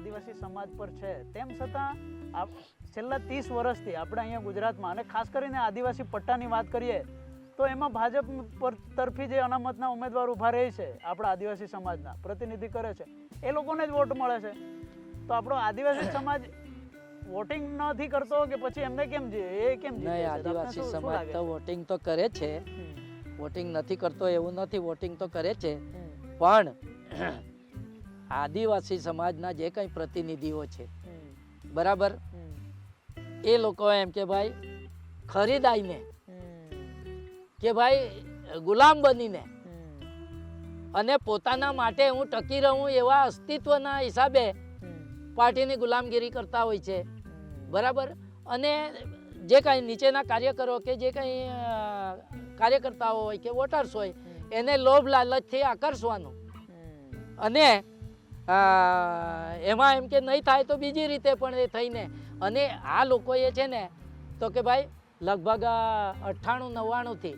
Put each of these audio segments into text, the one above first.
આદિવાસી સમાજ પર છે તેમ છતાં આપ છેલ્લા ત્રીસ વર્ષથી આપણે અહીંયા ગુજરાતમાં અને ખાસ કરીને આદિવાસી પટ્ટાની વાત કરીએ તો એમાં ભાજપ પર તરફી જે અનામતના ઉમેદવાર ઊભા રહે છે આપણા આદિવાસી સમાજના પ્રતિનિધિ કરે છે એ લોકોને જ વોટ મળે છે. તો આપણો આદિવાસી સમાજ વોટિંગ નથી કરતો કે પછી એમને કેમ જે એ કેમ નહીં આદિવાસી સમાજ તો વોટિંગ તો કરે છે. વોટિંગ નથી કરતો એવું નથી વોટિંગ તો કરે છે. પણ આદિવાસી સમાજના જે કંઈ પ્રતિનિધિઓ છે બરાબર? એ લોકો એમ કે ભાઈ ખરીદાઈને કે ભાઈ ગુલામ બનીને અને પોતાના માટે હું ટકી રહું એવા અસ્તિત્વના હિસાબે પાર્ટીની ગુલામગીરી કરતા હોય છે બરાબર? અને જે કાંઈ નીચેના કાર્યકરો કે જે કંઈ કાર્યકર્તાઓ હોય કે વોટર્સ હોય એને લોભ લાલચથી આકર્ષવાનું. અને એમાં એમ કે નહીં થાય તો બીજી રીતે પણ એ થઈને. અને આ લોકોએ છે ને તો કે ભાઈ લગભગ અઠ્ઠાણું નવ્વાણુંથી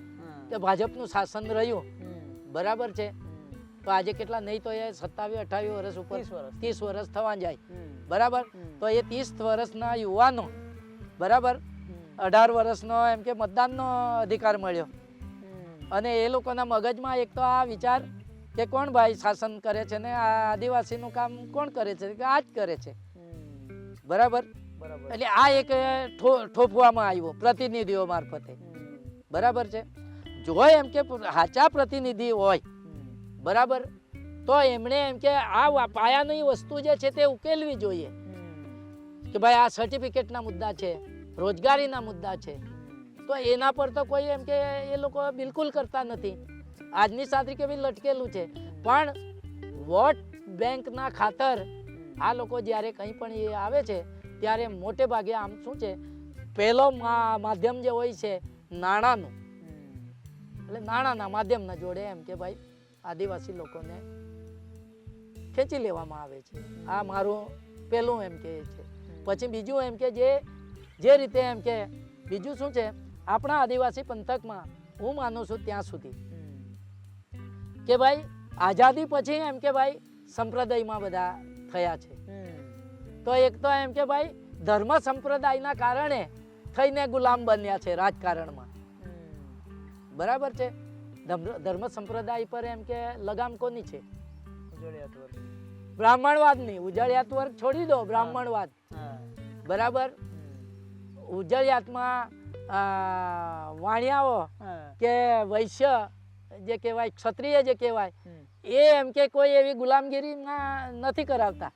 કે ભાજપનું શાસન રહ્યું. બરાબર છે? તો આજે કેટલા નહીં તો એ સત્તાવીસ અઠાવીસ વર્ષ ઉપર. ત્રીસ વર્ષ. થવા જાય. બરાબર? તો એ ત્રીસ વર્ષના યુવાનો બરાબર? અઢાર વર્ષનો એમ કે મતદાનનો અધિકાર મળ્યો. અને એ લોકોના મગજમાં એક તો આ વિચાર કે કોણ ભાઈ શાસન કરે છે ને આ આદિવાસીનું કામ કોણ કરે છે? કે આ જ કરે છે. બરાબર? એટલે આ એક ઠોપવામાં આવ્યો પ્રતિનિધિઓ મારફતે. બરાબર છે? જો એમ કે સાચા પ્રતિનિધિ હોય બરાબર? તો એમણે એમ કે આ પાયાની વસ્તુ જે છે તે ઉકેલવી જોઈએ. કે ભાઈ આ સર્ટિફિકેટના મુદ્દા છે રોજગારીના મુદ્દા છે. તો એના પર તો કોઈ એમ કે એ લોકો બિલકુલ કરતા નથી. આજની સાત્રિકે બી લટકેલું છે. પણ વોટ બેંકના ખાતર આ લોકો જ્યારે કંઈ પણ એ આવે છે, ત્યારે મોટે ભાગે આમ શું છે, પહેલો માધ્યમ જે હોય છે, નાણાંનું. એટલે નાણાંના માધ્યમના જોડે એમ કે ભાઈ, આદિવાસી લોકોને ખેંચી લેવામાં આવે છે. આ મારું પહેલું એમ કે છે. પછી બીજું એમ કે જે જે રીતે એમ કે, બીજું શું છે, આપણા આદિવાસી પંથકમાં હું માનું છું ત્યાં સુધી કે ભાઈ આઝાદી પછી એમ કે ભાઈ સંપ્રદાયમાં બધા થયા છે. તો એક તો એમ કે ભાઈ ધર્મ સંપ્રદાયના કારણે થઈને ગુલામ બન્યા છે રાજકારણમાં. બરાબર છે? ધર્મ સંપ્રદાય પર એમ કે લગામ કોની છે. બ્રાહ્મણવાદની. ઉજળિયાત વર્ગ છોડી દો બ્રાહ્મણવાદ. બરાબર? ઉજળિયાતમાં વાણિયાઓ કે વૈશ્ય જે કહેવાય ક્ષત્રિય જે કહેવાય એ એમ કે કોઈ એવી ગુલામગીરી નથી કરાવતા.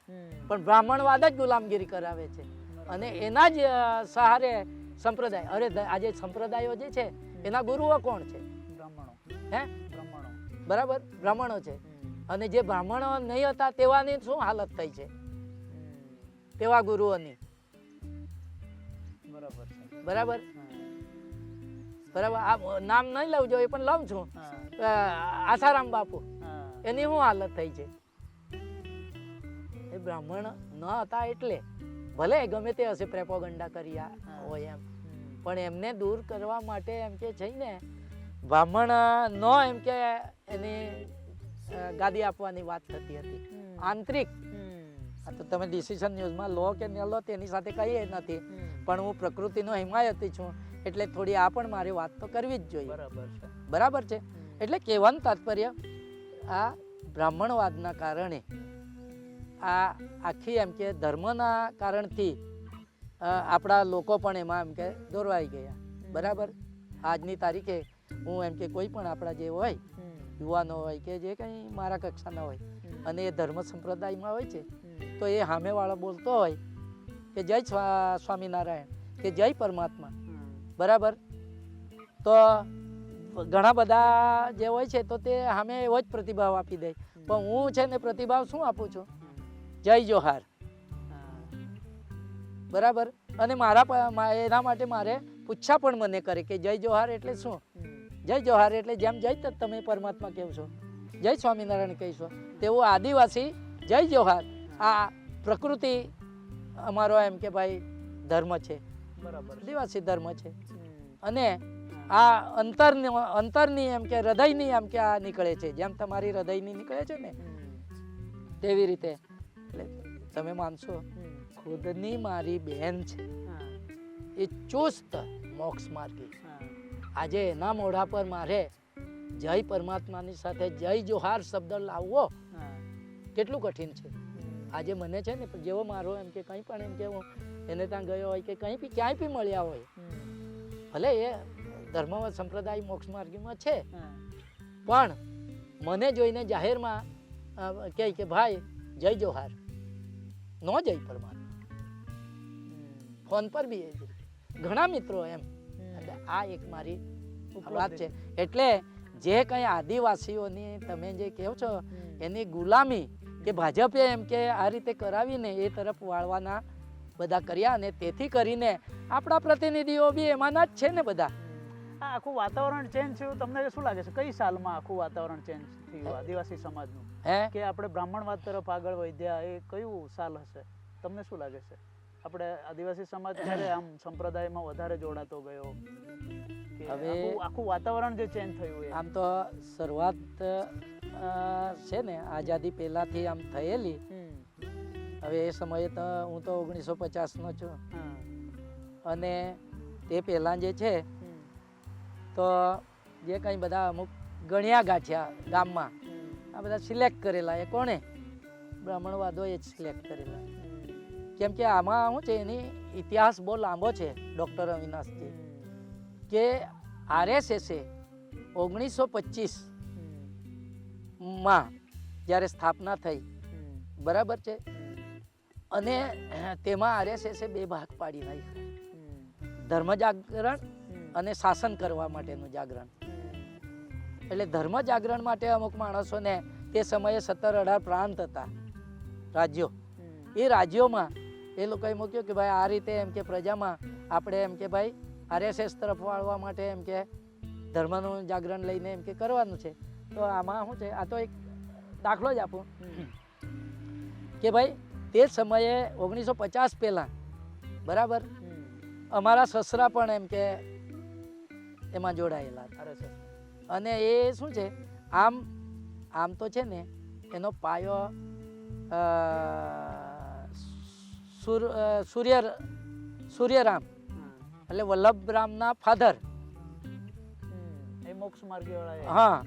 પણ બ્રાહ્મણવાદ જ ગુલામગીરી કરાવે છે. અને એના જ સહારે સંપ્રદાય અરે આજે સંપ્રદાયો જે છે એના ગુરુઓ કોણ છે? બ્રાહ્મણો. હે? બ્રાહ્મણો. બરાબર? બ્રાહ્મણો છે. અને જે બ્રાહ્મણો નહીં હતા તેવાની શું હાલત થઈ છે? તેવા ગુરુઓની. બરાબર બરાબર? બરાબર? આ નામ નહીં લઉં જોઈએ પણ લઉં છું. આસારામ બાપુ. એની શું હાલત થઈ છે? એ બ્રાહ્મણ ન હતા એટલે ભલે ગમે તે હશે પ્રેપોગંડા કર્યા હોય એમ. પણ એમને દૂર કરવા માટે એમ કે છે ને બ્રાહ્મણ ન એમ કે એની ગાદી આપવાની વાત થતી હતી. આંતરિક. તો તમે ડિસિઝન ન્યૂઝમાં લો કે ન લો તેની સાથે કહીએ નથી. પણ હું પ્રકૃતિનો હિમાયતી છું. એટલે થોડી આ પણ મારી વાત તો કરવી જ જોઈએ. બરાબર છે. બરાબર છે? એટલે કહેવાનું તાત્પર્ય આ બ્રાહ્મણવાદના કારણે આ આખી એમ કે ધર્મના કારણથી આપણા લોકો પણ એમાં એમ કે દોરવાઈ ગયા. બરાબર? આજની તારીખે હું એમ કે કોઈ પણ આપણા જે હોય યુવાનો હોય કે જે કંઈ મારા કક્ષાના હોય અને એ ધર્મ સંપ્રદાયમાં હોય છે તો એ સામેવાળો બોલતો હોય કે જય સ્વામિનારાયણ કે જય પરમાત્મા. બરાબર? તો ઘણા બધા જે હોય છે તો તે સામે એવો જ પ્રતિભાવ આપી દે. પણ હું છે ને પ્રતિભાવ શું આપું છું? જય જોહાર. બરાબર? અને મારા એના માટે મારે પૂછા પણ મને કરે કે જય જોહાર એટલે શું? જય જોહાર એટલે જેમ જય તમે પરમાત્મા કહો છો. જય સ્વામિનારાયણ કહીશો. તેવું આદિવાસી જય જોહાર. આ પ્રકૃતિ અમારો એમ કે ભાઈ ધર્મ છે. બરાબર. આદિવાસી ધર્મ છે. અને આ અંતરની અંતરની એમ કે હૃદયની એમ કે આ નીકળે છે. જેમ તમારી હૃદયની નીકળે છે ને તેવી રીતે. એટલે તમે માનશો? ખુદની મારી બહેન છે. એ ચુસ્ત મોક્ષ માર્ગી હા. આજે એના મોઢા પર મારે જય પરમાત્માની સાથે જય જોહાર શબ્દ લાવવો કેટલું કઠિન છે. આજે મને છે ને જેવો મારો એમ કે કંઈ પણ એમ કે હું એને ત્યાં ગયો હોય કે કંઈ બી ક્યાંય બી મળ્યા હોય ભલે એ ધર્મ સંપ્રદાય મોક્ષ માર્ગમાં છે. પણ મને જોઈને જાહેરમાં કહે કે ભાઈ જય જોહાર. ન જય પરમાત્મા. ફોન પર બી ઘણા મિત્રો એમ. એટલે આ એક મારી વાત છે. એટલે જે કંઈ આદિવાસીઓની તમે જે કહો છો એની ગુલામી કે ભાજપે એમ કે આ રીતે કરાવીને એ તરફ વાળવાના બધા કર્યા અને તેથી કરીને આપણા પ્રતિનિધિઓ બી એમાંના જ છે ને બધા. આ આખું વાતાવરણ ચેન્જ થયું. તમને શું લાગે છે કઈ સાલમાં આખું વાતાવરણ ચેન્જ થયું આદિવાસી સમાજનું? હે? કે આપણે બ્રાહ્મણવાદ તરફ આગળ વધ્યા એ કયું સાલ હશે? તમને શું લાગે છે? આપણે આદિવાસી સમાજ ક્યારે આમ સંપ્રદાયમાં વધારે જોડાતો ગયો હવે- આખું વાતાવરણ જે ચેન્જ થયું આમ તો શરૂઆત છે ને આઝાદી પહેલાથી આમ થયેલી. હવે એ સમયે તો હું તો ઓગણીસો પચાસનો છું. અને તે પહેલાં જે છે. તો જે કંઈ બધા અમુક ગણ્યા ગાંઠ્યા ગામમાં, આ બધા સિલેક્ટ કરેલા. એ કોણે? બ્રાહ્મણવાદોએ જ સિલેક્ટ કરેલા. કેમ કે આમાં શું છે, એની ઇતિહાસ બહુ લાંબો છે ડૉક્ટર અવિનાશજી કે આરએસએસે ઓગણીસો પચીસમાં જ્યારે સ્થાપના થઈ, બરાબર છે? અને તેમાં આરએસએસે બે ભાગ પાડી નાખ્યા. ધર્મ જાગરણ. અને શાસન કરવા માટેનું જાગરણ. એટલે ધર્મ જાગરણ માટે અમુક માણસોને તે સમયે સત્તર અઢાર પ્રાંત હતા રાજ્યો. એ રાજ્યોમાં એ લોકોએ મૂક્યું કે ભાઈ આ રીતે એમ કે પ્રજામાં આપણે એમ કે ભાઈ આરએસએસ તરફ વાળવા માટે એમ કે ધર્મનું જાગરણ લઈને એમ કે કરવાનું છે. તો આમાં શું છે? આ તો એક દાખલો જ આપું. કે ભાઈ તે સમયે ઓગણીસો પચાસ પહેલાં બરાબર? અમારા સસરા પણ એમ કે એમાં જોડાયેલા હતા. અને એ શું છે? આમ આમ તો છે ને એનો પાયો સુર સૂર્ય સૂર્યરામ એટલે વલ્લભરામના ફાધર મોક્ષ માર્ગી હા.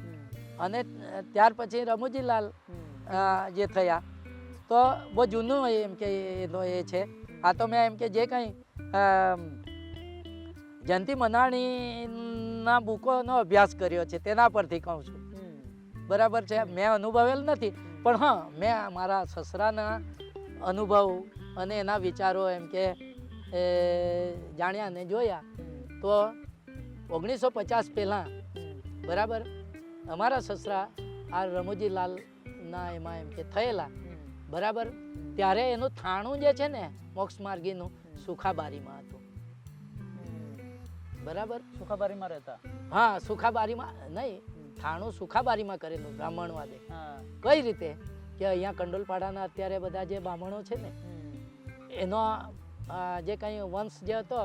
અને ત્યાર પછી રમુજીલાલ જે થયા. તો બહુ જૂનું એમ કે એનો એ છે. આ તો મેં એમ કે જે કંઈ જયંતિ મનાણીના બુકોનો અભ્યાસ કર્યો છે તેના પરથી કહું છું. બરાબર છે મેં અનુભવેલ નથી પણ હા મેં મારા સસરાના અનુભવ અને એના વિચારો એમ કે જાણ્યા ને જોયા તો ઓગણીસો પચાસ પહેલાં બરાબર અમારા સસરા આ રમોજીલાલના એમાં એમ કે થયેલા બરાબર ત્યારે એનું થાણું જે છે ને મોક્ષ માર્ગીનું સુખાબારીમાં હતું. બરાબર? સુખાબારીમાં રહેતા? હા સુખાબારીમાં નહીં થાણું સુખાબારીમાં કરેલું બ્રાહ્મણવાદે હા. કઈ રીતે? કે અહીંયા કંડોલપાડાના અત્યારે બધા જે બ્રાહ્મણો છે ને એનો જે કંઈ વંશ જે હતો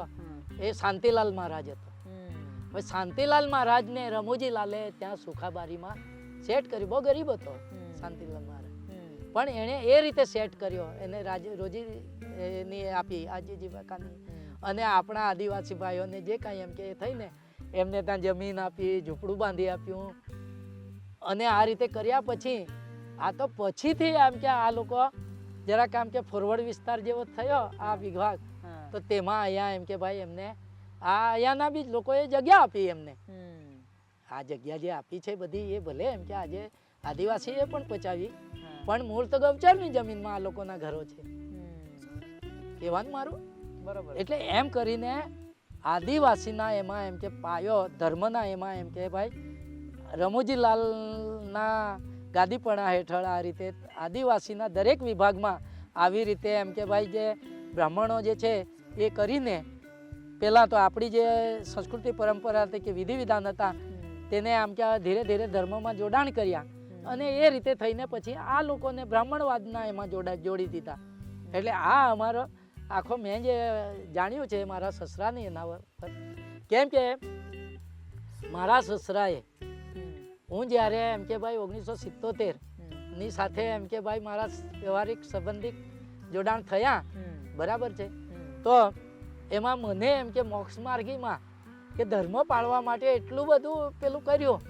એ શાંતિલાલ મહારાજ હતો. હવે શાંતિલાલ મહારાજને રમુજીલાલે ત્યાં સુખાબારીમાં સેટ કર્યું. બહુ ગરીબ હતો શાંતિલાલ મહારાજ. પણ એણે એ રીતે સેટ કર્યો એને રાજ રોજી એની આપી આજીજી હમ. અને આપણા આદિવાસી ભાઈઓને જે કાંઈ એમ કે એ થઈને એમને ત્યાં જમીન આપી ઝૂંપડું બાંધી આપ્યું. અને આ રીતે કર્યા પછી આ તો પછીથી આમ કે આ લોકો જરાક આમ કે ફોરવર્ડ વિસ્તાર જેવો થયો આ વિભાગ. તો તેમાં અહીંયા એમ કે ભાઈ એમને આ અહીંયાના બી લોકોએ જગ્યા આપી એમને. આ જગ્યા જે આપી છે બધી એ ભલે એમ કે આજે આદિવાસીએ પણ પચાવી પણ મૂળ તો ગૌચરની જમીનમાં આ લોકોના ઘરો છે. કહેવાનું મારું? બરાબર. એટલે એમ કરીને આદિવાસીના એમાં એમ કે પાયો ધર્મના એમાં એમ કે ભાઈ રમુજીલાલના ગાદીપણા હેઠળ આ રીતે આદિવાસીના દરેક વિભાગમાં આવી રીતે એમ કે ભાઈ જે બ્રાહ્મણો જે છે એ કરીને પહેલાં તો આપણી જે સંસ્કૃતિ પરંપરા હતી કે વિધિ વિધાન હતા તેને આમ કે ધીરે ધીરે ધર્મમાં જોડાણ કર્યા. અને એ રીતે થઈને પછી આ લોકોને બ્રાહ્મણવાદના એમાં જોડા જોડી દીધા. એટલે આ અમારો આખો મેં જે જાણ્યું છે મારા સસરાની એના પર. કેમ કે મારા સસરાએ હું જ્યારે એમ કે ભાઈ ઓગણીસો સિત્તોતેરની સાથે એમ કે ભાઈ મારા વ્યવહારિક સંબંધિત જોડાણ થયા બરાબર છે. તો એમાં મને એમ કે મોક્ષ માર્ગીમાં કે ધર્મ પાળવા માટે એટલું બધું પેલું કર્યું.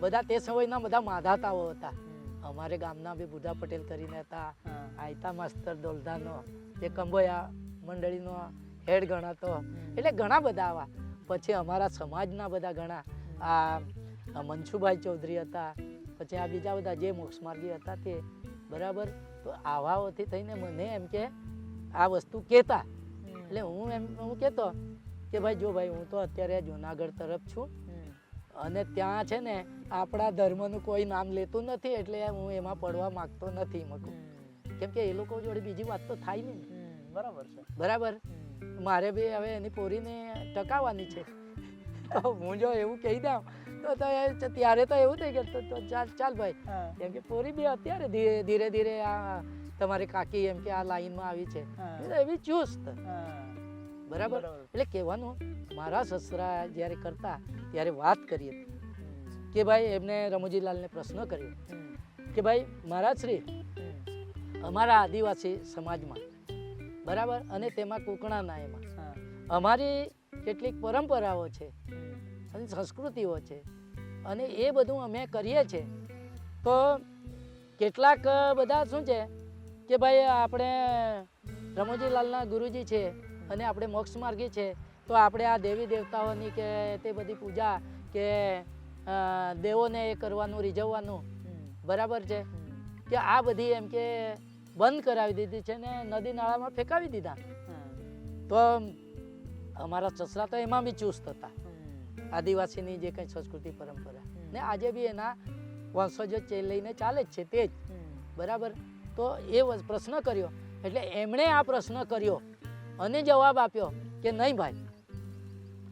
બધા તે સમયના બધા માધાતાઓ હતા. અમારે ગામના બી બુધા પટેલ કરીને હતા આયતા માસ્તર દોલધાનો જે કંબોયા મંડળીનો હેડ ગણાતો. એટલે ઘણા બધા આવા. પછી અમારા સમાજના બધા ઘણા. આ મનસુભાઈ ચૌધરી હતા પછી આ બીજા બધા જે મોક્ષમાર્ગી હતા તે બરાબર? તો આવાઓથી થઈને મને એમ કે આ વસ્તુ કહેતા. એટલે હું એમ હું કહેતો કે ભાઈ જો ભાઈ હું તો અત્યારે જુનાગઢ તરફ છું. અને ત્યાં છે ને આપણા ધર્મનું કોઈ નામ લેતું નથી એટલે હું એમાં પડવા માંગતો નથી મકું કેમ કે એ લોકો જોડે બીજી વાત તો થાય નહીં. બરાબર છે. બરાબર? મારે બી હવે એની પોરીને ટકાવવાની છે. તો હું જો એવું કહી દઉં તો તો ત્યારે તો એવું થઈ ગયું. તો ચાલ ચાલ ભાઈ. કેમ કે પોરી બી અત્યારે ધીરે ધીરે ધીરે આ તમારી કાકી એમ કે આ લાઈનમાં આવી છે. એવી ચુસ્ત. બરાબર. એટલે કહેવાનું મારા સસરા જ્યારે કરતા ત્યારે વાત કરીએ. કે ભાઈ એમને રમોજીલાલને પ્રશ્ન કર્યો. કે ભાઈ મહારાજ શ્રી અમારા આદિવાસી સમાજમાં બરાબર? અને તેમાં કોકણાના એમાં. અમારી કેટલીક પરંપરાઓ છે અને સંસ્કૃતિઓ છે અને એ બધું અમે કરીએ છીએ. તો કેટલાક બધા શું છે કે ભાઈ આપણે રમોજીલાલના ગુરુજી છે અને આપણે મોક્ષ માર્ગી છે તો આપણે આ દેવી દેવતાઓની કે તે બધી પૂજા કે દેવોને એ કરવાનું રીઝવવાનું બરાબર છે? કે આ બધી એમ કે બંધ કરાવી દીધી છે ને નદી નાળામાં ફેંકાવી દીધા. તો અમારા સસરા તો એમાં બી ચુસ્ત હતા. આદિવાસીની જે કંઈ સંસ્કૃતિ પરંપરા. ને આજે બી એના વંશજો ચે લઈને ચાલે જ છે તે જ. બરાબર? તો એ પ્રશ્ન કર્યો. એટલે એમણે આ પ્રશ્ન કર્યો. અને જવાબ આપ્યો કે નહીં ભાઈ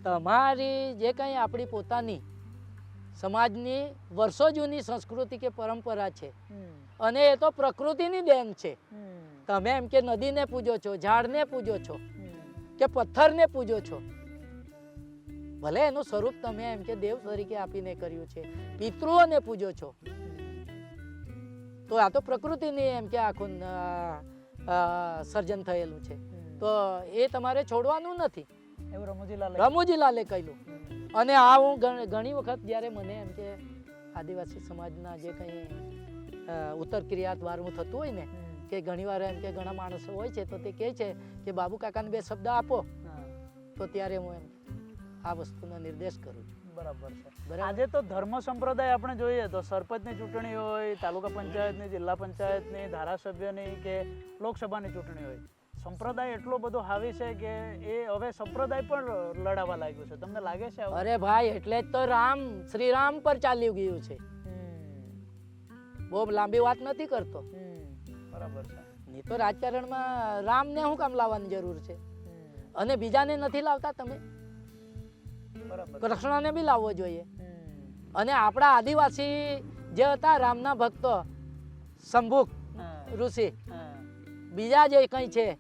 તમારી જે કંઈ આપણી પોતાની સમાજની વર્ષો જૂની સંસ્કૃતિ કે પરંપરા છે અને એ તો પ્રકૃતિની દેન છે. તમે એમ કે નદીને પૂજો છો ઝાડને પૂજો છો કે પથ્થરને પૂજો છો ભલે એનું સ્વરૂપ તમે એમ કે દેવ તરીકે આપીને કર્યું છે પિતૃઓને પૂજો છો. તો આ તો પ્રકૃતિની એમ કે આખું સર્જન થયેલું છે. તો એ તમારે છોડવાનું નથી. એવું રમૂજીલાલ રમૂજીલાલે કહ્યું. અને આ હું ઘણ- વખત જ્યારે મને એમ કે આદિવાસી સમાજના જે કંઈ ઉત્તર ક્રિયા દ્વારનું થતું હોય ને કે ઘણીવાર એમ કે ઘણા માણસો હોય છે તો તે કહે છે કે બાબુ કાકાને બે શબ્દ આપો. તો ત્યારે હું એમ આ વસ્તુનો નિર્દેશ કરું છું. બરાબર છે. આજે તો ધર્મ સંપ્રદાય આપણે જોઈએ તો સરપંચની ચૂંટણી હોય તાલુકા પંચાયતની જિલ્લા પંચાયતની ધારાસભ્યની કે લોકસભાની ચૂંટણી હોય. સંપ્રદાય એટલો બધો હાવી છે કે એ હવે સંપ્રદાય પણ લડાવા લાગ્યો છે. તમને લાગે છે અરે ભાઈ એટલે જ તો રામ શ્રી રામ પર ચાલી ગયું છે. બહુ લાંબી વાત નથી કરતો. બરાબર છે. નહીં તો રાજકારણમાં રામને શું કામ લાવવાની જરૂર છે? અને બીજાને નથી લાવતા તમે? બરાબર. કૃષ્ણને બી લાવવો જોઈએ. અને આપણા આદિવાસી જે હતા રામના ભક્તો શંભુક ઋષિ. બીજા જે કંઈ છે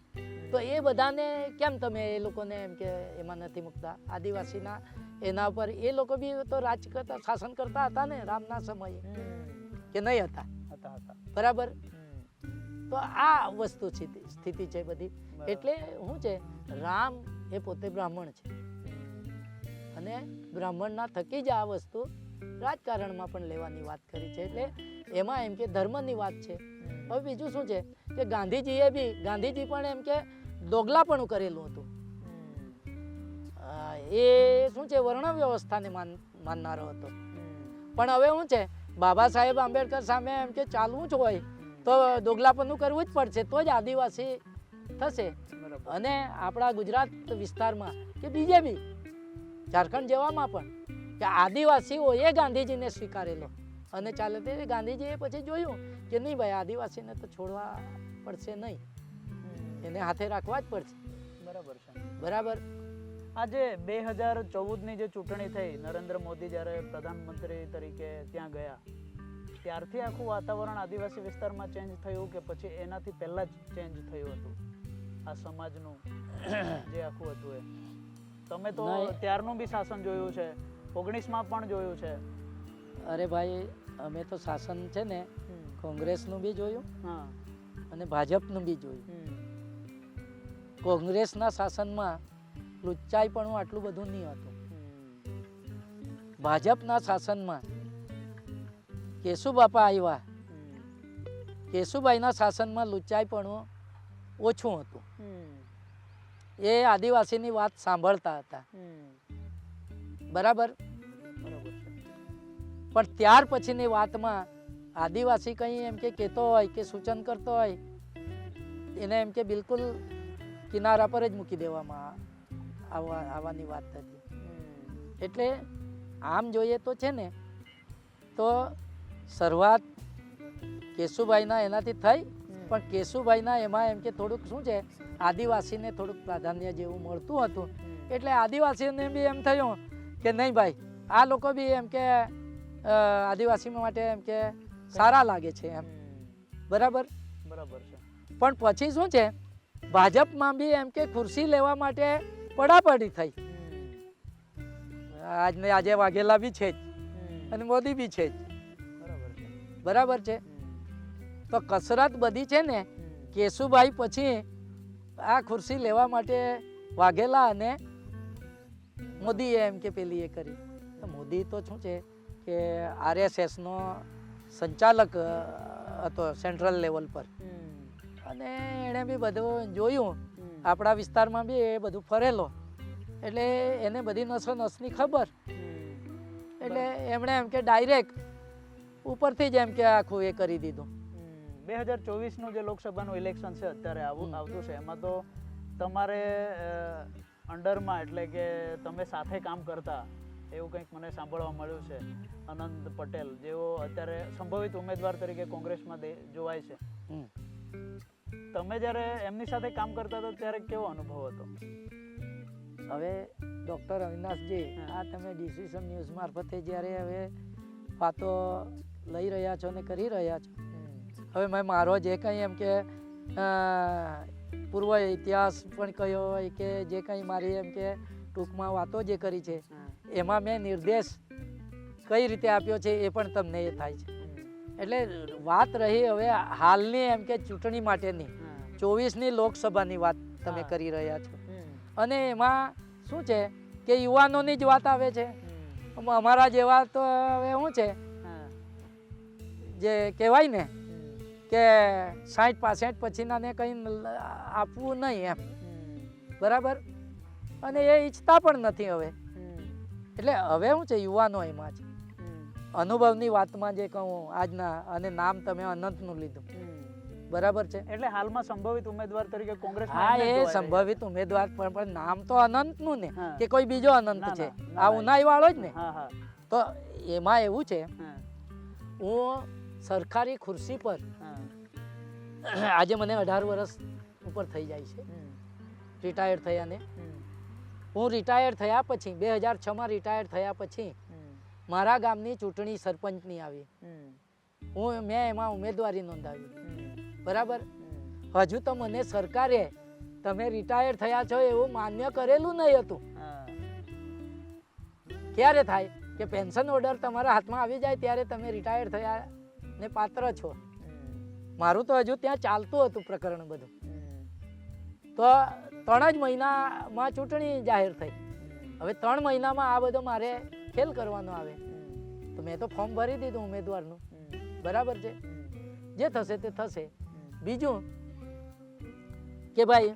તો એ બધાને કેમ તમે એ લોકોને એમ કે એમાં નથી મૂકતા? આદિવાસીના એના ઉપર એ લોકો બી તો રાજ કરતા શાસન કરતા હતા ને રામના સમયે કે નહીં હતા? હતા હતા. બરાબર? તો આ વસ્તુ સ્થિતિ છે બધી. એટલે શું છે રામ એ પોતે બ્રાહ્મણ છે. અને બ્રાહ્મણના થકી જ આ વસ્તુ રાજકારણમાં પણ લેવાની વાત કરી છે. એટલે એમાં એમ કે ધર્મની વાત છે. હવે બીજું શું છે કે ગાંધીજીએ બી ગાંધીજી પણ એમ કે દોગલાપણું કરેલું હતું. એ શું છે વર્ણ વ્યવસ્થાને માન માનનારો હતો. પણ હવે શું છે બાબા સાહેબ આંબેડકર સામે એમ કે ચાલવું જ હોય તો દોગલાપણું કરવું જ પડશે તો જ આદિવાસી થશે. અને આપણા ગુજરાત વિસ્તારમાં કે બીજે બી ઝારખંડ જેવામાં પણ કે આદિવાસીઓએ ગાંધીજીને સ્વીકારેલો. અને ચાલે તે ગાંધીજીએ પછી જોયું કે નહીં ભાઈ આદિવાસીને તો છોડવા પડશે નહીં. એને હાથે રાખવા જ પડશે. બરાબર છે. બરાબર? આજે બે હજાર ચૌદની જે ચૂંટણી થઈ નરેન્દ્ર મોદી જ્યારે પ્રધાનમંત્રી તરીકે ત્યાં ગયા ત્યારથી આખું વાતાવરણ આદિવાસી વિસ્તારમાં ચેન્જ થયું કે પછી એનાથી પહેલાં જ ચેન્જ થયું હતું? આ સમાજનું જે આખું હતું એ. તમે તો ત્યારનું બી શાસન જોયું છે ઓગણીસમાં પણ જોયું છે. અરે ભાઈ અમે તો શાસન છે ને કોંગ્રેસનું બી જોયું અને ભાજપનું બી જોયું. કોંગ્રેસના શાસનમાં લુચ્ચાઈ પણ આટલું બધું નહીં હતું. ભાજપના શાસનમાં કેશુબાપા આવ્યા. કેશુભાઈના શાસનમાં લુચ્ચાઈ પણ ઓછું હતું. એ આદિવાસીની વાત સાંભળતા હતા. બરાબર? પણ ત્યાર પછીની વાતમાં આદિવાસી કંઈ એમ કે કહેતો હોય કે સૂચન કરતો હોય એને એમ કે બિલકુલ કિનારા પર જ મૂકી દેવામાં આવવા આવવાની વાત થતી એટલે આમ જોઈએ તો છે ને તો શરૂઆત કેશુભાઈના એનાથી થઈ પણ કેશુભાઈના એમાં એમ કે થોડુંક શું છે આદિવાસીને થોડુંક પ્રાધાન્ય જેવું મળતું હતું. એટલે આદિવાસીઓને બી એમ થયું કે નહીં ભાઈ આ લોકો બી એમ કે અ, આદિવાસી માટે એમ કે સારા લાગે છે એમ. બરાબર? બરાબર છે. પણ પછી શું છે? ભાજપમાં બી એમ કે ખુરશી લેવા માટે પડાપડી થઈ. આજને આજે વાઘેલા બી છે જ. અને મોદી બી છે જ. બરાબર છે. બરાબર છે? તો કસરત બધી છે ને કેશુભાઈ પછી આ ખુરશી લેવા માટે વાઘેલા અને મોદીએ એમ કે પેલી એ કરી. તો મોદી તો શું છે? કે આરએસએસનો સંચાલક હતો સેન્ટ્રલ લેવલ પર. અને એણે બી બધું જોયું. આપણા વિસ્તારમાં બી એ બધું ફરેલો. એટલે એને બધી નસો નસની ખબર. એટલે એમણે એમ કે ડાયરેક્ટ ઉપરથી જ એમ કે આખું એ કરી દીધું. બે હજાર ચોવીસનું જે લોકસભાનું ઇલેક્શન છે અત્યારે આવું આવતું છે એમાં તો તમારે અંડરમાં એટલે કે તમે સાથે કામ કરતા એવું કંઈક મને સાંભળવા મળ્યું છે અનંત પટેલ જેઓ અત્યારે સંભવિત ઉમેદવાર તરીકે કોંગ્રેસમાં જોવાય છે. તમે જ્યારે એમની સાથે કામ કરતા હતા ત્યારે કેવો અનુભવ હતો? હવે ડૉક્ટર અવિનાશજી આ તમે ડિસિઝન ન્યૂઝ મારફતે જ્યારે હવે વાતો લઈ રહ્યા છો ને કરી રહ્યા છો હવે મેં મારો જે કંઈ એમ કે પૂર્વ ઇતિહાસ પણ કયો હોય કે જે કંઈ મારી એમ કે ટૂંકમાં વાતો જે કરી છે એમાં મેં નિર્દેશ કઈ રીતે આપ્યો છે એ પણ તમને એ થાય છે. એટલે વાત રહી હવે હાલની એમ કે ચૂંટણી માટેની. ચોવીસની લોકસભાની વાત તમે કરી રહ્યા છો. અને એમાં શું છે કે યુવાનોની જ વાત આવે છે. અમારા જેવા તો હવે શું છે? જે કહેવાય ને કે સાઠ પાસઠ પછીનાને કંઈ આપવું નહીં એમ. બરાબર? અને એ ઈચ્છતા પણ નથી હવે. એટલે હવે શું છે યુવાનો એમાં છે અનુભવની વાતમાં જે કહું આજના અને નામ તમે અનંતનું લીધું. બરાબર છે? એટલે હાલમાં સંભવિત ઉમેદવાર તરીકે કોંગ્રેસ હા એ સંભવિત ઉમેદવાર પણ પણ નામ તો અનંતનું ને કે કોઈ બીજો અનંત છે. આ. ઉનાઈ વાળો જ ને. તો એમાં એવું છે હું. સરકારી ખુરશી પર આજે મને અઢાર વર્ષ ઉપર થઈ જાય છે. રિટાયર રિટાયર્ડ થયા ને હમ, હું રિટાયર થયા પછી બે હજાર છમાં રિટાયર થયા પછી મારા ગામની ચૂંટણી સરપંચની આવી. હું મેં એમાં ઉમેદવારી નોંધાવી. બરાબર? હજુ તો મને સરકારે તમે રિટાયર થયા છો એવું માન્ય કરેલું નહીં હતું. ક્યારે થાય કે પેન્શન ઓર્ડર તમારા હાથમાં આવી જાય ત્યારે તમે રિટાયર થયા ને પાત્ર છો? મારું તો હજુ ત્યાં ચાલતું હતું પ્રકરણ બધું. તો ત્રણ જ મહિનામાં ચૂંટણી જાહેર થઈ. હવે ત્રણ મહિનામાં આ બધો મારે ખેલ કરવાનો આવે. તો મેં તો ફોર્મ ભરી દીધું ઉમેદવારનું. બરાબર છે? જે થશે તે થશે. બીજું કે ભાઈ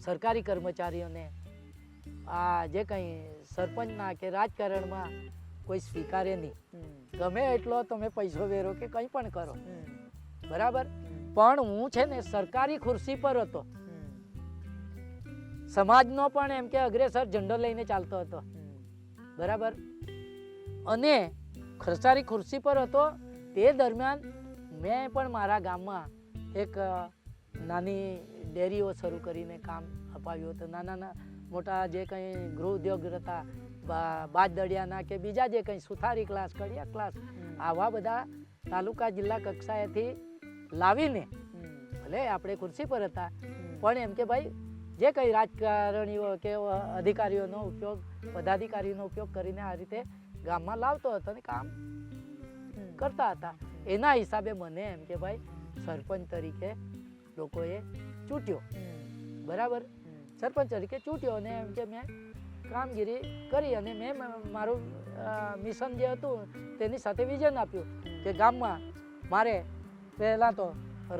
સરકારી કર્મચારીઓને આ જે કંઈ સરપંચના કે રાજકારણમાં કોઈ સ્વીકારે નહીં. ગમે એટલો તમે પૈસો વેરો કે કંઈ પણ કરો. બરાબર? પણ હું છે ને સરકારી ખુરશી પર હતો. સમાજનો પણ એમ કે અગ્રેસર ઝંડો લઈને ચાલતો હતો. બરાબર? અને ખર્ચારી ખુરશી પર હતો તે દરમિયાન મેં પણ મારા ગામમાં એક નાની ડેરીઓ શરૂ કરીને કામ અપાવ્યું હતું. નાના મોટા જે કંઈ ગૃહ ઉદ્યોગ હતા બાજ બાજદડિયાના કે બીજા જે કંઈ સુથારી ક્લાસ કડિયા ક્લાસ આવા બધા તાલુકા જિલ્લા કક્ષાએથી લાવીને ભલે આપણે ખુરશી પર હતા પણ એમ કે ભાઈ જે કંઈ રાજકારણીઓ કે અધિકારીઓનો ઉપયોગ, પદાધિકારીનો ઉપયોગ કરીને આ રીતે ગામમાં લાવતો હતો ને કામ કરતા હતા. એના હિસાબે મને એમ કે ભાઈ, સરપંચ તરીકે લોકોએ ચૂંટ્યો. બરાબર? સરપંચ તરીકે ચૂંટ્યો અને એમ કે મેં કામગીરી કરી અને મેં મારું મિશન જે હતું તેની સાથે વિઝન આપ્યું કે ગામમાં મારે પહેલાં તો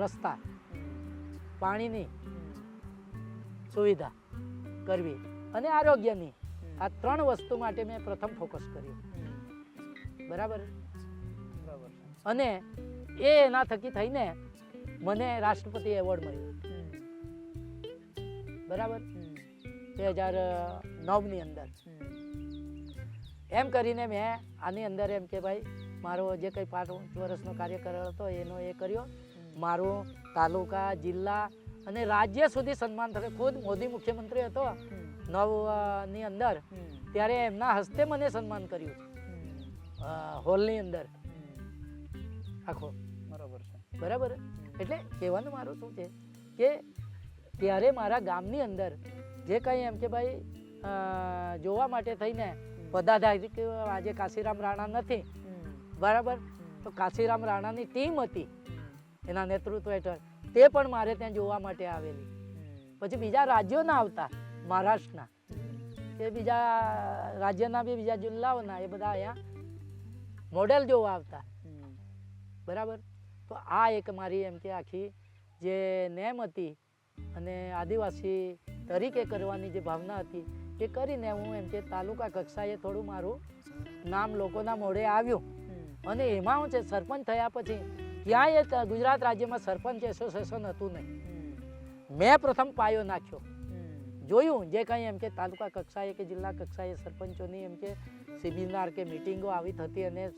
રસ્તા, પાણીની સુવિધા કરવી અને આરોગ્યની. આ ત્રણ વસ્તુ માટે મેં પ્રથમ ફોકસ કર્યું. બરાબર? અને એ એના થકી થઈને મને રાષ્ટ્રપતિ એવોર્ડ મળ્યો. બરાબર? બે હજાર નવની અંદર. એમ કરીને મેં આની અંદર એમ કે ભાઈ, મારો જે કંઈ પાંચ વર્ષનો કાર્યકાળ હતો એનો એ કર્યો. મારું તાલુકા, જિલ્લા અને રાજ્ય સુધી સન્માન થશે ખુદ મોદી મુખ્યમંત્રી હતો નવની અંદર. ત્યારે એમના હસ્તે મને સન્માન કર્યું અ, હોલની અંદર. આખો. બરાબર છે. બરાબર? એટલે કહેવાનું મારું શું છે કે ત્યારે મારા ગામની અંદર જે કંઈ એમ કે ભાઈ જોવા માટે થઈને પદાધારી કે આજે કાશીરામ રાણા નથી. બરાબર? તો કાશીરામ રાણાની ટીમ હતી. એના નેતૃત્વ હેઠળ. તે પણ મારે ત્યાં જોવા માટે આવેલી. પછી બીજા રાજ્યોના આવતા મહારાષ્ટ્રના. એ બીજા રાજ્યના બી બીજા જિલ્લાઓના એ બધા અહીંયા મોડેલ જોવા આવતા. બરાબર? તો આ એક મારી એમ કે આખી જે નેમ હતી અને આદિવાસી તરીકે કરવાની જે ભાવના હતી એ કરીને હું એમ કે તાલુકા કક્ષાએ થોડું મારું નામ લોકોના મોઢે આવ્યું. અને એમાં હું છે સરપંચ થયા પછી ક્યાંય એ ગુજરાત રાજ્યમાં સરપંચ એસોસિએશન હતું નહીં. મેં પ્રથમ પાયો નાખ્યો. જોયું જે કંઈ એમ કે તાલુકા કક્ષાએ કે જિલ્લા કક્ષાએ સરપંચોની એમ કે સેમિનાર કે મિટિંગો આવી થતી અને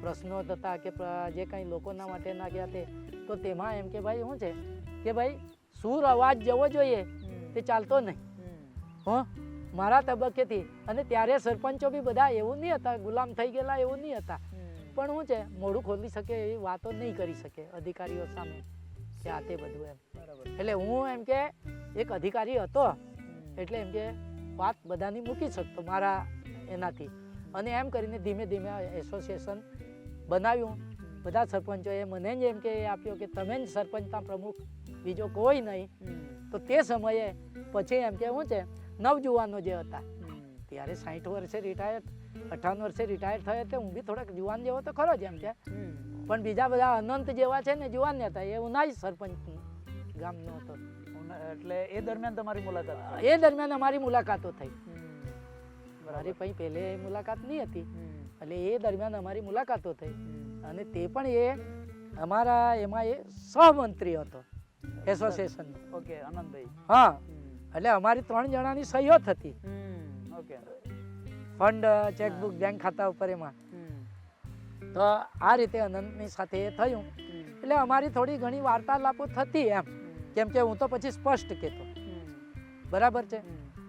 પ્રશ્નો થતા કે જે કંઈ લોકોના માટે ગયા તે તો તેમાં એમ કે ભાઈ શું છે કે ભાઈ સૂર અવાજ જવો જોઈએ તે ચાલતો નહીં. હો? મારા તબક્કેથી. અને ત્યારે સરપંચો બી બધા એવું નહીં હતા ગુલામ થઈ ગયેલા એવું નહીં હતા. પણ શું છે મોઢું ખોલી શકે એવી વાતો નહીં કરી શકે અધિકારીઓ સામે કે આ તે બધું એમ. એટલે હું એમ કે એક અધિકારી હતો એટલે એમ કે વાત બધાની મૂકી શકતો મારા એનાથી. અને એમ કરીને ધીમે ધીમે એસોસિએશન બનાવ્યું. બધા સરપંચોએ મને જ એમ કે આપ્યો કે તમે જ સરપંચના પ્રમુખ બીજો કોઈ નહીં. તો તે સમયે પછી એમ કે શું છે નવજુવાનો જે હતા ત્યારે સાઠ વર્ષે રિટાયર અઠાવન વર્ષે રિટાયર થયો તે હું બી થોડાક જુવાન જેવો તો ખરો જ એમ કે. પણ બીજા બધા અનંત જેવા છે ને જુવાન ને હતા એ ઉના જ સરપંચ ગામનો હતો. એટલે એ દરમિયાન તમારી મુલાકાત એ દરમિયાન અમારી મુલાકાતો થઈ. મારી પછી પહેલે મુલાકાત નહીં હતી એટલે એ દરમિયાન અમારી મુલાકાતો થઈ. અને તે પણ એ અમારા એમાં એ સહમંત્રી હતો એસોસિએશન ઓકે આનંદભાઈ હા. એટલે અમારી ત્રણ જણાની સહીઓ થતી ઓકે. ફંડ ચેકબુક બેંક ખાતા ઉપર એમાં. તો આ રીતે અનંતની સાથે એ થયું. એટલે અમારી થોડી ઘણી વાર્તાલાપો થતી એમ. કેમ કે હું તો પછી સ્પષ્ટ કહેતો. બરાબર છે?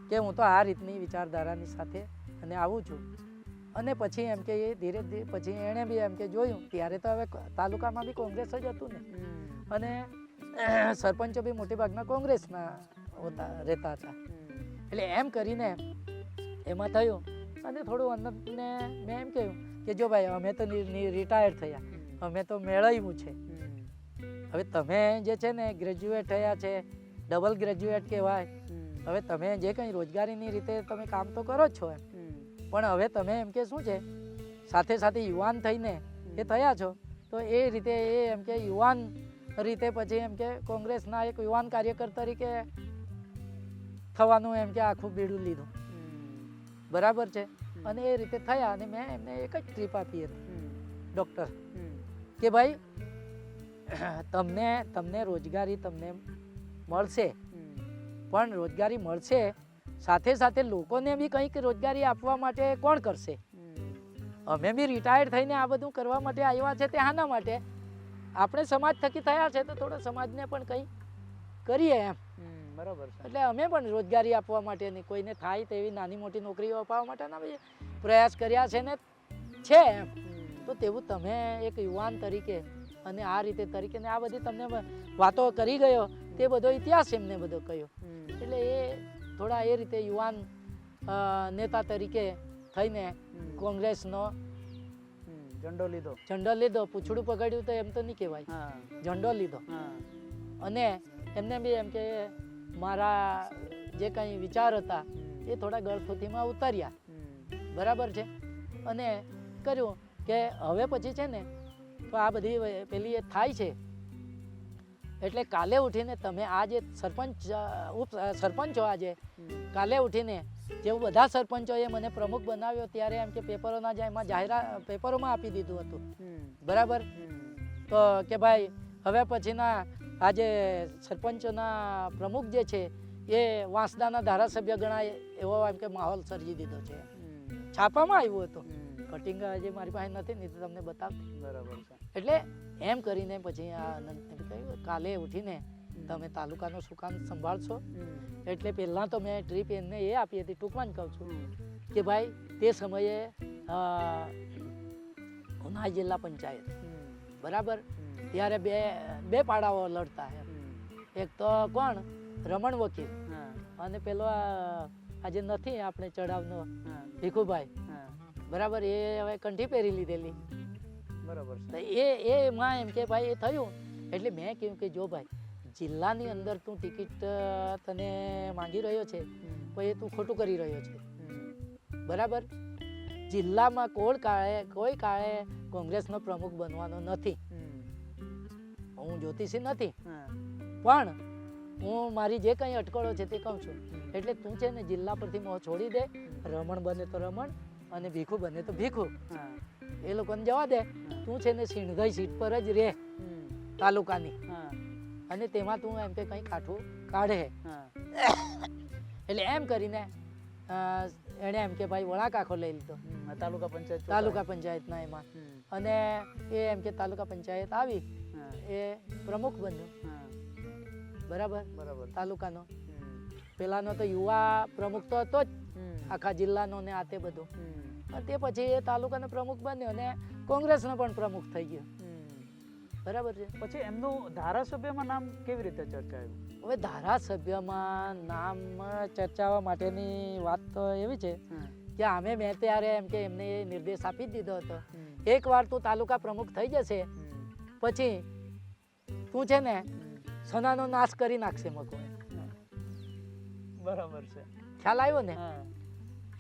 કે હું તો આ રીતની વિચારધારાની સાથે અને આવું છું. અને પછી એમ કે એ ધીરે ધીરે પછી એણે બી એમ કે જોયું ત્યારે તો હવે તાલુકામાં બી કોંગ્રેસ જ હતું ને. અને સરપંચો બી મોટી ભાગના કોંગ્રેસના હોતા રહેતા હતા. એટલે એમ કરીને એમાં થયું અને થોડું અન્નને મેં એમ કહ્યું કે જો ભાઈ અમે તો રિટાયર થયા. અમે તો મેળવ્યું છે. હવે તમે જે છે ને ગ્રેજ્યુએટ થયા છે ડબલ ગ્રેજ્યુએટ કહેવાય. હવે તમે જે કંઈ રોજગારીની રીતે તમે કામ તો કરો જ છો એમ. પણ હવે તમે એમ કે શું છે? સાથે સાથે યુવાન થઈને એ થયા છો તો એ રીતે એ એમ કે યુવાન રીતે પછી એમ કે કોંગ્રેસના એક યુવાન કાર્યકર તરીકે થવાનું એમ કે આખું બીડું લીધું. બરાબર છે? અને એ રીતે થયા અને મેં એમને એક જ ટ્રીપ આપી હતી. ડૉક્ટર કે ભાઈ તમને તમને રોજગારી તમને મળશે. પણ રોજગારી મળશે સાથે સાથે લોકોને બી કંઈક રોજગારી આપવા માટે કોણ કરશે? અમે બી રિટાયર્ડ થઈને આ બધું કરવા માટે આવ્યા છે તે આના માટે. આપણે સમાજ થકી થયા છે તો થોડો સમાજને પણ કંઈ કરીએ એમ. બરાબર એટલે અમે પણ રોજગારી આપવા માટેની કોઈને થાય તેવી નાની મોટી નોકરીઓ અપાવવા માટેના પ્રયાસ કર્યા છે ને છે તો તેવું તમે એક યુવાન તરીકે અને આ રીતે તરીકે ને આ બધી તમને વાતો કરી ગયો તે બધો ઇતિહાસ એમને બધો કહ્યો એટલે એ થોડા એ રીતે યુવાન નેતા તરીકે થઈને કોંગ્રેસનો ઝંડો લીધો. ઝંડો લીધો પૂછડું પકડ્યું તો એમ તો નહીં કહેવાય. ઝંડો લીધો. અને એમને બી એમ કે મારા જે કંઈ વિચાર હતા એ થોડા ગળથુથીમાં ઉતાર્યા. બરાબર છે? અને કર્યું કે હવે પછી છે ને તો આ બધી પેલી એ થાય છે. એટલે કાલે ઉઠીને તમે આ જે સરપંચ ઉપ સરપંચ છો આજે કાલે ઉઠીને જેવું બધા સરપંચોએ મને પ્રમુખ બનાવ્યો ત્યારે એમ કે પેપરોના જે એમાં જાહેરાત પેપરોમાં આપી દીધું હતું. બરાબર? તો કે ભાઈ હવે પછીના આ સરપંચના પ્રમુખ જે છે એ વાંસદાના ધારાસભ્ય ગણાય એવો એમ કે માહોલ સર્જી દીધો છે. છાપામાં આવ્યું હતું. કટિંગ હજી મારી પાસે નથી નહીં તો તમને બતાવતી. બરાબર છે. એટલે એમ કરીને પછી આ અનંતને કહ્યું કાલે ઉઠીને તમે તાલુકાનો સુકાન સંભાળશો? એટલે પહેલાં તો મેં ટ્રીપ એમને એ આપી હતી ટૂંકમાં જ કહું છું કે ભાઈ તે સમયે ઉના જિલ્લા પંચાયત. બરાબર. ત્યારે બે બે પાડાઓ લડતા એક તો કોણ? રમણ વકીલ. અને પેલો આ આજે નથી આપણે ચડાવનો ભીખુભાઈ. બરાબર એ હવે કંઠી પહેરી લીધેલી. બરાબર એ એ એમાં એમ કે ભાઈ એ થયું. એટલે મેં કહ્યું કે જો ભાઈ જિલ્લાની અંદર તું ટિકિટ તને માંગી રહ્યો છે પણ એ તું ખોટું કરી રહ્યો છે. બરાબર? જિલ્લામાં કોળ કાળે કોઈ કાળે કોંગ્રેસનો પ્રમુખ બનવાનો નથી. હું જ્યોતિષી નથી. પણ હું મારી જે કંઈ અટકળો છે તે કહું છું. એટલે તું છે ને જિલ્લા પરથી મોં છોડી દે. રમણ બને તો રમણ અને ભીખું બને તો ભીખું. એ લોકોને જવા દે. તું છે ને સિંધઈ સીટ પર જ રહે તાલુકાની. અને તેમાં તું એમ કે કંઈ કાઠું કાઢે. એટલે એમ કરીને એણે એમ કે ભાઈ વળાંક આખો લઈ લીધો. તાલુકા પંચાયત તાલુકા પંચાયતના એમાં. અને એ એમ કે તાલુકા પંચાયત આવી. એ પ્રમુખ બન્યો. બરાબર? બરાબર. તાલુકાનો. પેલાનો તો યુવા પ્રમુખ તો હતો જ. આખા જિલ્લાનો ને આ તે બધું. હમ. તે પછી એ તાલુકાનો પ્રમુખ બન્યો અને કોંગ્રેસનો પણ પ્રમુખ થઈ ગયો. બરાબર છે? પછી એમનું ધારાસભ્યમાં નામ કેવી રીતે ચર્ચાયું? હવે ધારાસભ્યમાં નામ ચર્ચાવા માટેની વાત તો એવી છે કે અમે મેં ત્યારે એમ કે એમને નિર્દેશ આપી જ દીધો હતો. એકવાર તું તાલુકા પ્રમુખ થઈ જશે. પછી તું છે ને સનાનો નાશ કરી નાખશે મકો બરાબર છે. ખ્યાલ આવ્યો ને?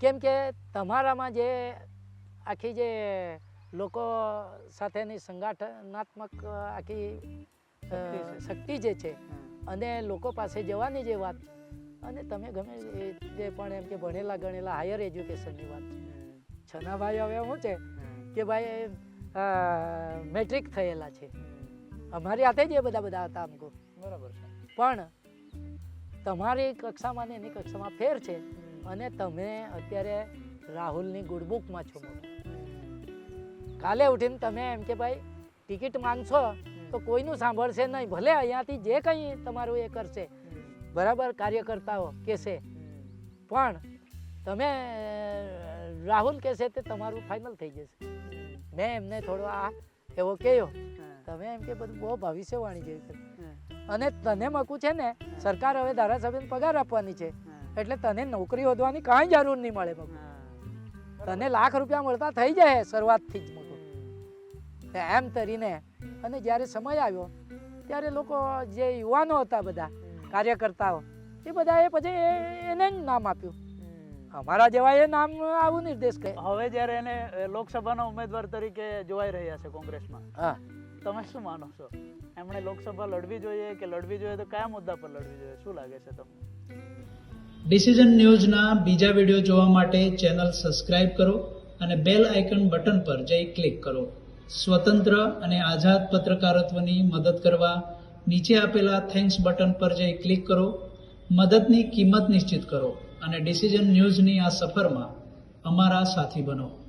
કેમ કે તમારામાં જે આખી જે લોકો સાથેની સંગઠનાત્મક આખી શક્તિ જે છે અને લોકો પાસે જવાની જે વાત અને તમે ગમે જે પણ એમ કે ભણેલા ગણેલા હાયર એજ્યુકેશનની વાત છે. છના ભાઈ હવે શું છે કે ભાઈ મેટ્રિક થયેલા છે. અમારી હાથે જ એ બધા બધા હતા અમકો બરાબર છે. પણ તમારી કક્ષામાં ને એની કક્ષામાં ફેર છે અને તમે અત્યારે રાહુલની ગુડબુકમાં છો કાલે ઉઠીને તમે એમ કે ભાઈ ટિકિટ માંગશો તો કોઈનું સાંભળશે નહીં. ભલે અહીંયાથી જે કંઈ તમારું એ કરશે. બરાબર કાર્યકર્તાઓ કહેશે. પણ તમે રાહુલ કહેશે તે તમારું ફાઇનલ થઈ જશે. મેં એમને થોડો આ એવો કહ્યો. તમે એમ કે બધું બહુ ભવિષ્યવાણી જેવી કરી અને તને મકું છે ને સરકાર હવે ધારાસભ્યને પગાર આપવાની છે. એટલે તને નોકરી વધવાની કાંઈ જરૂર નહીં મળે મકું તને લાખ રૂપિયા મળતા થઈ જાય શરૂઆતથી જ મકું એમ તરીને અને જ્યારે સમય આવ્યો ત્યારે લોકો જે યુવાનો હતા બધા કાર્યકર્તાઓ એ બધા એ પછી એને જ નામ આપ્યું. અમારા જેવા એ નામ આવું નિર્દેશ કરે હવે જ્યારે એને લોકસભાના ઉમેદવાર તરીકે જોવાઈ રહ્યા છે કોંગ્રેસમાં હા. તમે શું માનો છો? એમણે લોકસભા લડવી જોઈએ કે લડવી જોઈએ? તો કયા મુદ્દા પર લડવી જોઈએ? શું લાગે છે તમને? ડિસિઝન ન્યૂઝના બીજા વીડિયો જોવા માટે ચેનલ સબસ્ક્રાઇબ કરો અને બેલ આઇકન બટન પર જઈ ક્લિક કરો. સ્વતંત્ર અને આઝાદ પત્રકારત્વની મદદ કરવા નીચે આપેલા થેન્ક્સ બટન પર જઈ ક્લિક કરો. મદદની કિંમત નિશ્ચિત કરો અને ડિસિઝન ન્યૂઝની આ સફરમાં અમારા સાથી બનો.